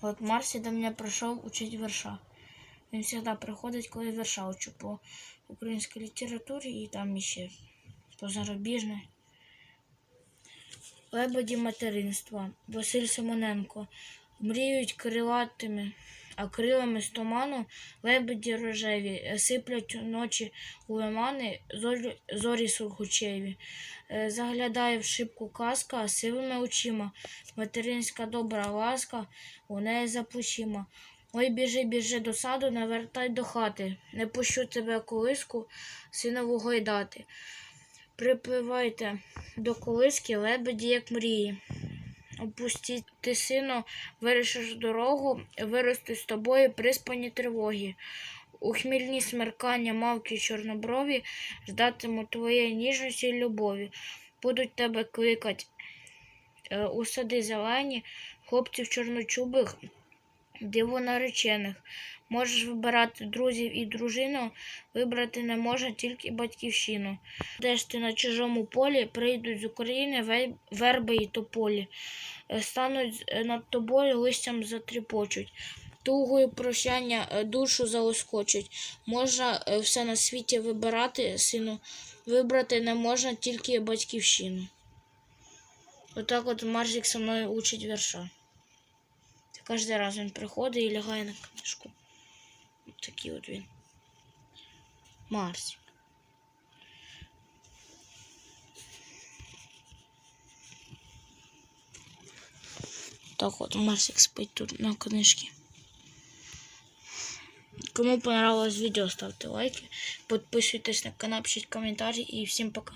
От Марсі до мене прийшов учить верша. Він завжди приходить, коли верша учу по українській літературі і там ще по зарубіжній. Лебеді материнства. Василь Симоненко. Мріють крилатими, а крилами з туману лебеді рожеві, е, сиплять ночі у лимани зорі, сургучеві. Е, Заглядає в шибку казка сивими очима, материнська добра ласка у неї за плечима. Ой, біжи, біжи до саду, навертай до хати, не пущу тебе колиску, синову гойдати. Припливайте до колиски лебеді, як мрії. Опустіть сину, вирішиш дорогу, вирости з тобою приспані тривоги. У хмільні смеркання мавки чорноброві ждатиму твоєї ніжності й любові. Будуть тебе кликать е, у сади зелені, хлопців чорночубих, диво наречених. Можеш вибирати друзів і дружину, вибрати не може тільки батьківщину. Де ж ти на чужому полі прийдуть з України верби і тополі, Е, стануть е, над тобою листям затріпочуть. Тугою прощання е, душу залоскочуть. Можна все на світі вибирати, сину, вибрати не можна тільки батьківщину. Отак от Марсик со мною учить вірша. Кожен раз він приходить і лягає на книжку. От такий от він. Марсик. Так от Марсик спить тут на книжці. Кому понравилось відео, ставте лайки, підписуйтесь на канал, пишіть коментарі і всім пока.